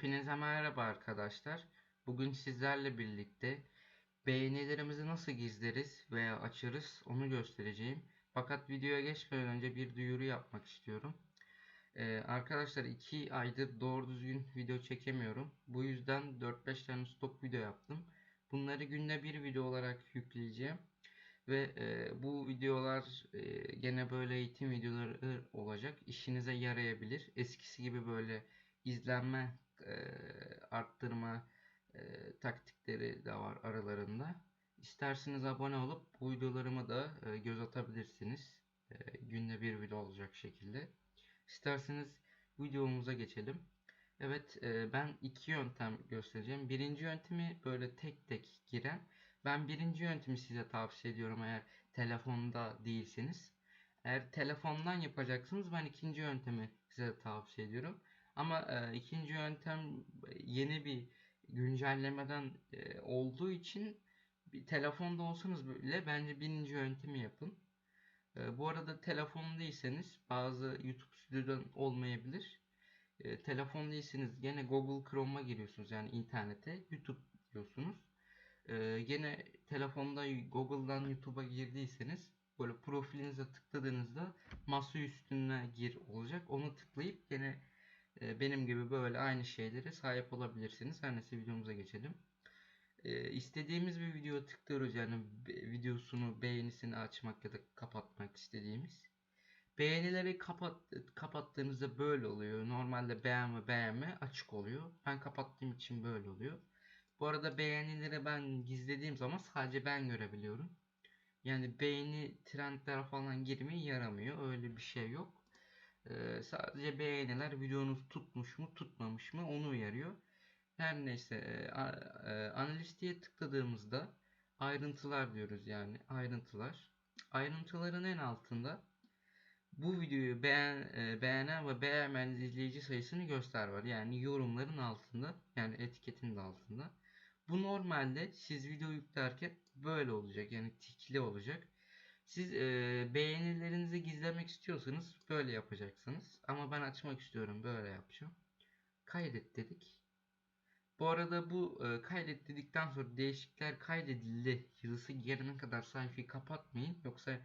Hepinize merhaba arkadaşlar. Bugün sizlerle birlikte beğenilerimizi nasıl gizleriz veya açarız onu göstereceğim. Fakat videoya geçmeden önce bir duyuru yapmak istiyorum. Ee, arkadaşlar 2 aydır doğru düzgün video çekemiyorum. Bu yüzden 4-5 tane stop video yaptım. Bunları günde bir video olarak yükleyeceğim. Ve e, bu videolar e, gene böyle eğitim videoları olacak. İşinize yarayabilir. Eskisi gibi böyle izlenme e, arttırma e, taktikleri de var aralarında. İsterseniz abone olup bu videolarıma da e, göz atabilirsiniz. Günde bir video olacak şekilde. İsterseniz videomuza geçelim. Evet ben iki yöntem göstereceğim. Birinci yöntemi böyle tek tek giren. Ben birinci yöntemi size tavsiye ediyorum eğer telefonda değilseniz. Eğer telefondan yapacaksınız ben ikinci yöntemi size tavsiye ediyorum. Ama e, ikinci yöntem yeni bir güncellemeden e, olduğu için bir telefonda olsanız bile bence birinci yöntemi yapın. E, bu arada telefon değilseniz bazı YouTube stüdyodan olmayabilir. E, telefon değilseniz gene Google Chrome'a giriyorsunuz yani internete YouTube diyorsunuz. E, gene telefonda Google'dan YouTube'a girdiyseniz böyle profilinize tıkladığınızda masa üstüne gir olacak. Onu tıklayıp gene e, benim gibi böyle aynı şeylere sahip olabilirsiniz. Her neyse videomuza geçelim. E, istediğimiz bir videoya tıklıyoruz yani videosunu beğenisini açmak ya da kapatmak istediğimiz. Beğenileri kapat, kapattığınızda böyle oluyor. Normalde beğenme beğenme açık oluyor. Ben kapattığım için böyle oluyor. Bu arada beğenileri ben gizlediğim zaman sadece ben görebiliyorum. Yani beğeni trendler falan girmeye yaramıyor. Öyle bir şey yok. Ee, sadece beğeniler videonuz tutmuş mu tutmamış mı onu uyarıyor. Her neyse e, e, tıkladığımızda ayrıntılar diyoruz yani ayrıntılar. Ayrıntıların en altında bu videoyu beğen, e, beğenen ve beğenmeyen izleyici sayısını göster var. Yani yorumların altında yani etiketin de altında. Bu normalde siz video yüklerken böyle olacak yani tikli olacak. Siz e, beğenilerinizi gizlemek istiyorsanız böyle yapacaksınız. Ama ben açmak istiyorum. Böyle yapacağım. Kaydet dedik. Bu arada bu e, kaydet dedikten sonra değişiklikler kaydedildi yazısı gelene kadar sayfayı kapatmayın. Yoksa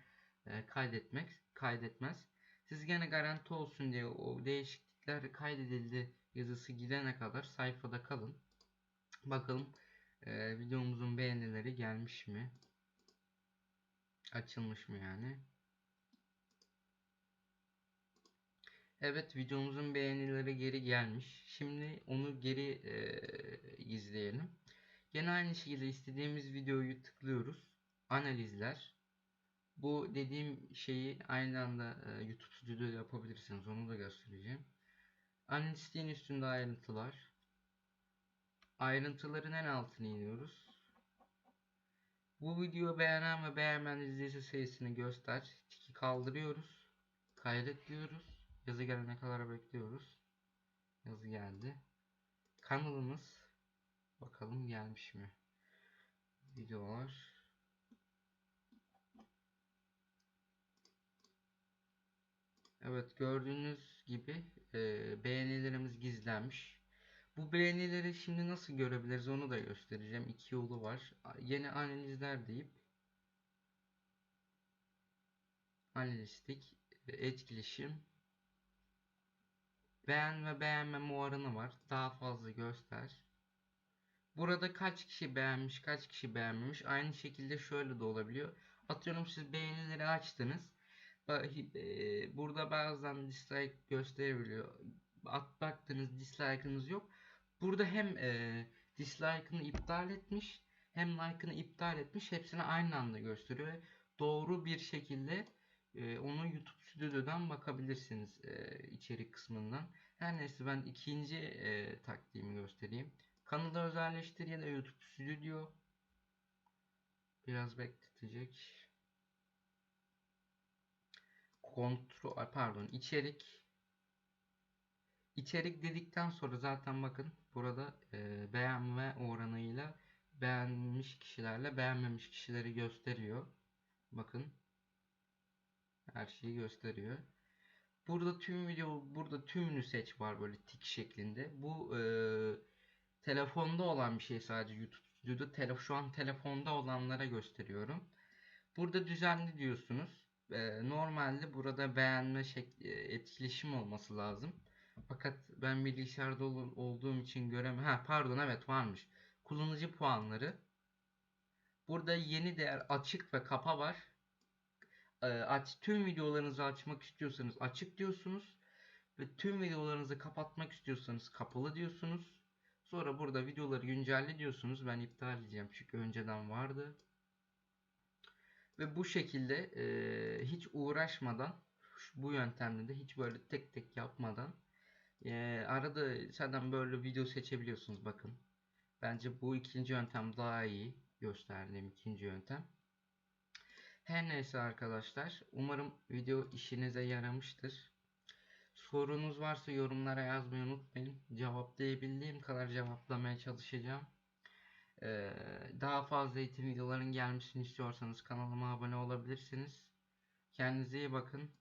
e, kaydetmek kaydetmez. Siz gene garanti olsun diye o değişiklikler kaydedildi yazısı gidene kadar sayfada kalın. Bakalım e, videomuzun beğenileri gelmiş mi? Açılmış mı yani? Evet videomuzun beğenileri geri gelmiş. Şimdi onu geri e, izleyelim. Gene aynı şekilde istediğimiz videoyu tıklıyoruz. Analizler. Bu dediğim şeyi aynı anda e, YouTube Studio'da yapabilirsiniz. Onu da göstereceğim. Analistiğin üstünde ayrıntılar. Ayrıntıların en altına iniyoruz. Bu videoyu beğenen ve beğenmeyen izleyici sayısını göster. Tiki kaldırıyoruz. Kaydet diyoruz. Yazı gelene kadar bekliyoruz. Yazı geldi. Kanalımız bakalım gelmiş mi? Videolar. Evet gördüğünüz gibi e, beğenilerimiz gizlenmiş. Bu beğenileri şimdi nasıl görebiliriz onu da göstereceğim. İki yolu var. Yeni analizler deyip analistik etkileşim beğen ve beğenmeme oranı var. Daha fazla göster. Burada kaç kişi beğenmiş, kaç kişi beğenmemiş. Aynı şekilde şöyle de olabiliyor. Atıyorum siz beğenileri açtınız. E, burada bazen dislike gösterebiliyor. At baktınız dislike'ınız yok. Burada hem e, dislike'ını iptal etmiş hem like'ını iptal etmiş. Hepsini aynı anda gösteriyor. Doğru bir şekilde e, onu YouTube Studio'dan bakabilirsiniz e, içerik kısmından. Her neyse ben ikinci e, taktiğimi göstereyim. Kanalı özelleştir ya da YouTube Studio. Biraz bekletecek. Kontrol pardon içerik İçerik dedikten sonra zaten bakın burada e, beğenme oranıyla beğenmiş kişilerle beğenmemiş kişileri gösteriyor. Bakın her şeyi gösteriyor. Burada tüm video, burada tümünü seç var böyle tik şeklinde. Bu e, telefonda olan bir şey sadece YouTube Studio'da. Tele, şu an telefonda olanlara gösteriyorum. Burada düzenli diyorsunuz. E, normalde burada beğenme şekli, etkileşim olması lazım. Fakat ben bilgisayarda ol- olduğum için göremem. Ha pardon evet varmış. Kullanıcı puanları. Burada yeni değer açık ve kapa var. Ee, aç tüm videolarınızı açmak istiyorsanız açık diyorsunuz ve tüm videolarınızı kapatmak istiyorsanız kapalı diyorsunuz. Sonra burada videoları güncelle diyorsunuz. Ben iptal edeceğim çünkü önceden vardı. Ve bu şekilde e, hiç uğraşmadan bu yöntemle de hiç böyle tek tek yapmadan e, arada zaten böyle video seçebiliyorsunuz bakın. Bence bu ikinci yöntem daha iyi gösterdiğim ikinci yöntem. Her neyse arkadaşlar. Umarım video işinize yaramıştır. Sorunuz varsa yorumlara yazmayı unutmayın. Cevaplayabildiğim kadar cevaplamaya çalışacağım. Ee, daha fazla eğitim videoların gelmesini istiyorsanız kanalıma abone olabilirsiniz. Kendinize iyi bakın.